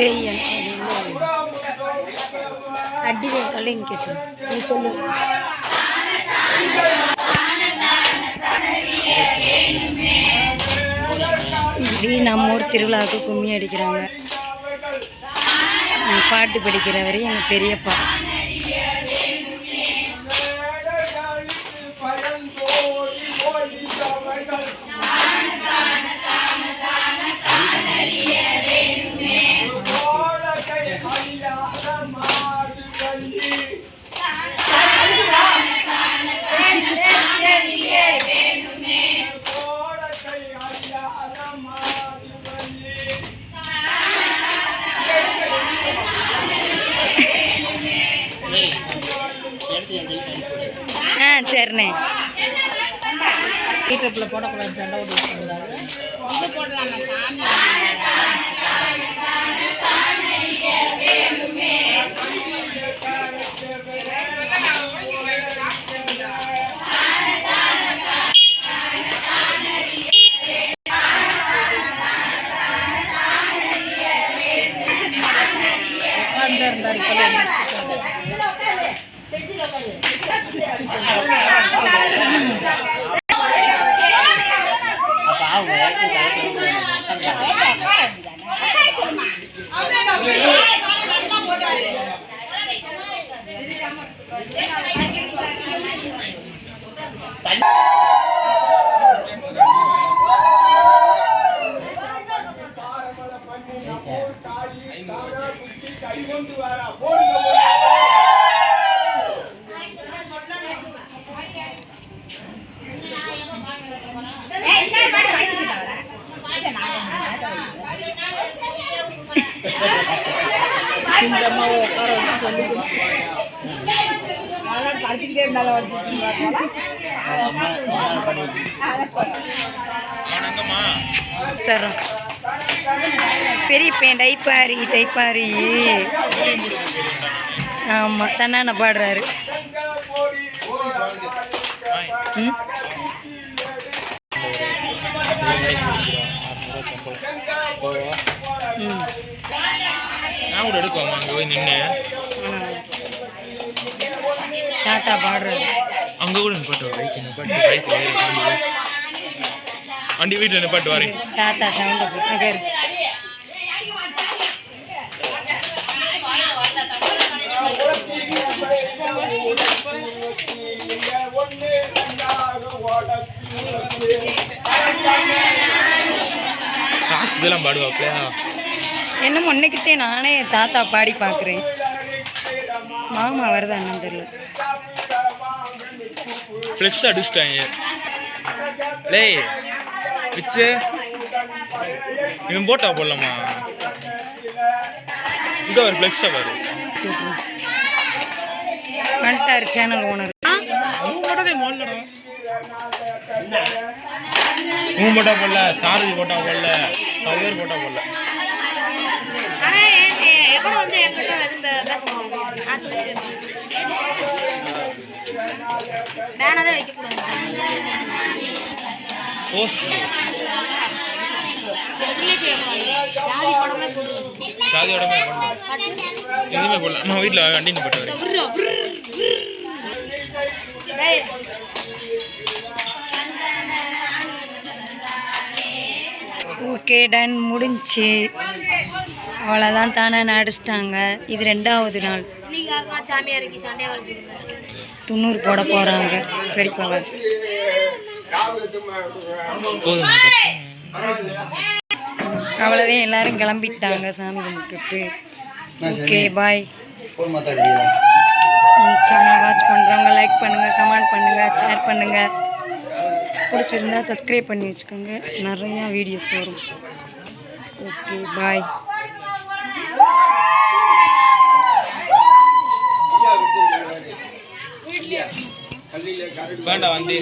அடிவே அடி இங்கே நிற்க நீ சொல்லு இப்படி நம்ம ஊர் திருவிழாவுக்கு கும்மி அடிக்கிறாங்க. நான் பாட்டு படிக்கிறவரையும் எங்கள் பெரியப்பா. ஆ சரிண்ணே. யூடியூப்பில் போடக்கூடாது சண்டை ஓட்டு Thank you. படிச்சுக்கிட்டே இருந்தாலும் பெரிய பையன் டைப்பாரி டைப்பாரி ஆமாம் தன்னான பாடுறாரு ம் நான் கூட எடுக்குவாமா அங்கே போய் நின்று டாட்டா பாடுறாரு அங்கே கூட நிப்பாட்டு பைக் நிப்பாட்டு பைக் வண்டி வீட்டில் நிப்பாட்டு வரேன். டாட்டா சவுண்டு அங்கே. காசு இதெல்லாம் பாடுவாப்லையா என்ன முன்னைக்கிட்டே நானே தாத்தா பாடி பார்க்குறேன். மாமா வருதா என்னன்னு தெரியல. ஃப்ளெக்ஸ் அடிச்சிட்டாங்க. லேய் பிச்சு. இவன் போட்டா போடலாமா? இங்கே ஒரு ஃப்ளெக்ஸாக பாரு. வந்துட்டார் சேனல் ஓனர் இவன் போட்டா போடல சாரதி போட்டா போடல பல்வேறு போட்டா போடல. பேனரே வைக்கக்கூடாது எதுவுமே செய்யக்கூடாது ஜாதி படமே எதுவுமே போடல நம்ம வீட்டில் ஓகே டன் முடிஞ்சு. அவ்வளோதான் தானே நடிச்சிட்டாங்க. இது ரெண்டாவது நாள். துண்ணூறு போட போகிறாங்க போதும் அவ்வளோதான் எல்லாரும் கிளம்பிட்டாங்க சாமி கும்பிட்டுட்டு. ஓகே பாய் சேனல் வாட்ச் பண்ணுறவங்க லைக் பண்ணுங்கள் கமெண்ட் பண்ணுங்கள் ஷேர் பண்ணுங்கள் பிடிச்சிருந்தா சப்ஸ்கிரைப் பண்ணி வச்சுக்கோங்க. நிறையா வீடியோஸ் வரும். ஓகே பாய் வேண்டாம் வந்து.